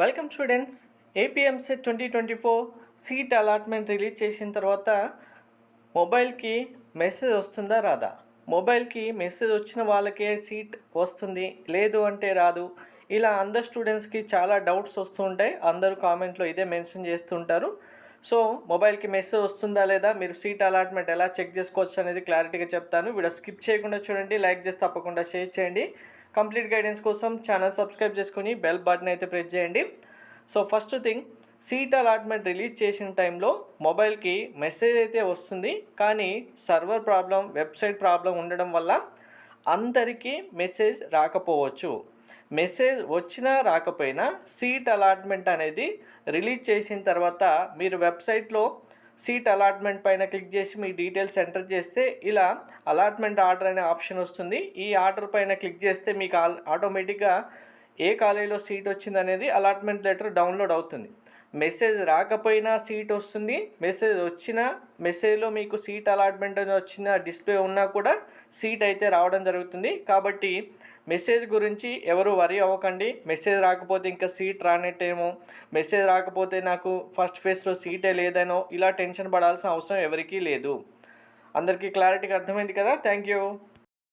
Welcome students APMC twenty twenty four seat allotment release చేసిన తర్వాత మొబైల్కి మెసేజ్ వస్తుందా రాదా? మొబైల్కి మెసేజ్ వచ్చిన వాళ్ళకే సీట్ వస్తుంది లేదు అంటే రాదు. ఇలా అందరు స్టూడెంట్స్కి చాలా డౌట్స్ వస్తూ ఉంటాయి. అందరూ కామెంట్లో ఇదే మెన్షన్ చేస్తుంటారు సో మొబైల్కి మెసేజ్ వస్తుందా లేదా? మీరు సీట్ అలాట్మెంట్ ఎలా చెక్ చేసుకోవచ్చు అనేది క్లారిటీగా చెప్తాను. వీడియో స్కిప్ చేయకుండా చూడండి లైక్ చేసి తప్పకుండా షేర్ చేయండి. కంప్లీట్ గైడెన్స్ కోసం ఛానల్ సబ్స్క్రైబ్ చేసుకొని బెల్ బటన్ అయితే ప్రెస్ చేయండి. So first thing seat allotment release చేసిన టైంలో మొబైల్కి మెసేజ్ అయితే వస్తుంది. కానీ సర్వర్ ప్రాబ్లం వెబ్సైట్ ప్రాబ్లం ఉండడం వల్ల అందరికీ మెసేజ్ రాకపోవచ్చు. మెసేజ్ వచ్చినా రాకపోయినా సీట్ అలాట్మెంట్ అనేది రిలీజ్ చేసిన తర్వాత మీరు వెబ్సైట్లో సీట్ అలాట్మెంట్ పైన క్లిక్ చేసి మీ డీటెయిల్స్ ఎంటర్ చేస్తే ఇలా అలాట్మెంట్ ఆర్డర్ అనే ఆప్షన్ వస్తుంది. ఈ ఆర్డర్ పైన క్లిక్ చేస్తే మీకు ఆటోమేటిక్గా ఏ కాలేజీలో సీట్ వచ్చింది అనేది అలాట్మెంట్ లెటర్ డౌన్లోడ్ అవుతుంది. మెసేజ్ రాకపోయినా సీట్ వస్తుంది. మెసేజ్ వచ్చిన మెసేజ్లో మీకు సీట్ అలాట్మెంట్ అని వచ్చిన డిస్ప్లే ఉన్నా కూడా సీట్ అయితే రావడం జరుగుతుంది. కాబట్టి మెసేజ్ గురించి ఎవరు వరి అవ్వకండి. మెసేజ్ రాకపోతే ఇంకా సీట్ రానట్టేమో. మెసేజ్ రాకపోతే నాకు ఫస్ట్ ఫేస్లో సీటే లేదనో ఇలా టెన్షన్ పడాల్సిన అవసరం ఎవరికీ లేదు. అందరికీ క్లారిటీగా అర్థమైంది కదా? Thank you.